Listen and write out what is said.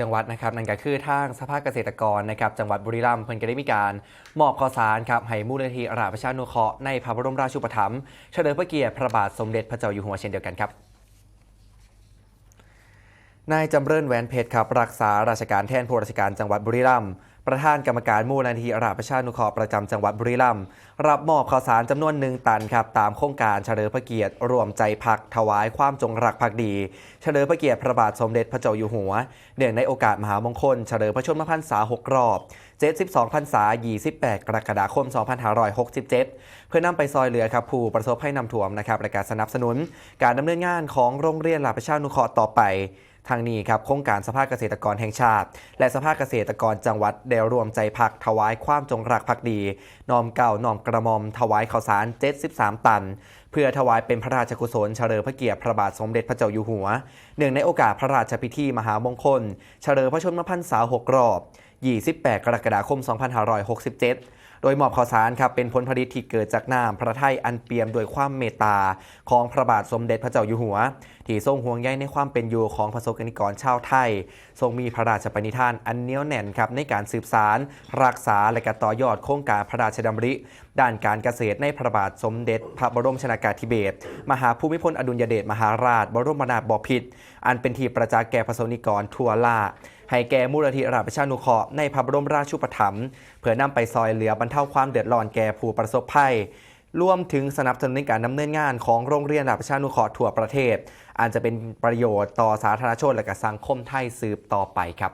จังหวัดนะครับนั่นก็คือทางสภาเกษตรกรนะครับจังหวัดบุรีรัมย์เพิ่นก็ได้มีการมอบข้าวสารครับให้มูลนิธิราประชานุเคราะห์ในพระบรมราชูปถัมภ์เฉลิมพระเกียรติพระบาทสมเด็จพระเจ้าอยู่หัวเช่นเดียวกันครับนายจำเริญแหวนเพชรครับรักษาราชการแทนผู้ราชการจังหวัดบุรีรัมย์ ประธานกรรมการมูลนิธิราประชานุเคราะห์ประจำจังหวัดบุรีรัมย์รับมอบข้าวสารจำนวนหนึ่งตันครับตามโครงการเฉลิมพระเกียรติรวมใจพักถวายความจงรักภักดี เฉลิมพระเกียรติพระบาทสมเด็จพระเจ้าอยู่หัว เนื่องในโอกาสมหามงคลเฉลิมพระชนมพรรษา 6 รอบ 72พรรษา 28 กรกฎาคม 2567 เพื่อนำไปซอยเหลือครับผู้ประสบภัยน้ำท่วมนะครับและการสนับสนุน การดำเนินงานของโรงเรียนราประชานุเคราะห์ต่อไป ทางนี้ครับโครงการสภาเกษตรกรแห่งชาติ และสภาเกษตรกรจังหวัดได้รวมใจพักถวายความจงรักภักดีน้อมเกล่าน้อมกระมอมถวายข้าวสาร 73 ตันเพื่อถวายเป็นพระราชกุศลเฉลิมพระเกียรติพระบาทสมเด็จพระเจ้าอยู่หัวเนื่องในโอกาสพระราชพิธีมหามงคล เฉลิมพระชนมพรรษา6รอบ 28 กรกฎาคม 2567 โดยหมอบข้าวสารครับเป็นผลผลิตที่เกิดจากน้ำพระทัยอันเปี่ยมด้วยความเมตตา ของพระบาทสมเด็จพระเจ้าอยู่หัว ที่ทรงห่วงใยในความเป็นอยู่ของประสบกนิกรชาวไทย ทรงมีพระราชปณิธานอันเนียวแน่นครับในการสืบสารรักษาและกต่อยอดโครงการพระราชดำริ ด้านการเกษตรในพระบาทสมเด็จพระบรมชนากาธิเบศมหาภูมิพลอดุลยเดชมหาราช บรมนาถบพิตรอันเป็นที่ประจักษ์แก่ประสนิกรทั่วลาให้แก่มูลนิธิราชประชานุเคราะห์ในพระบรมราชูปถัมภ์เพื่อนำไปซอยเหลือบรรเทาความเดือดร้อนแก่ผู้ประสบภัยร่วมถึงสนับสนุนในการดำเนินงานของโรงเรียนราชประชานุเคราะห์ทั่วประเทศอาจจะเป็นประโยชน์ต่อสาธารณชนและกสังคมไทยสืบต่อไปครับ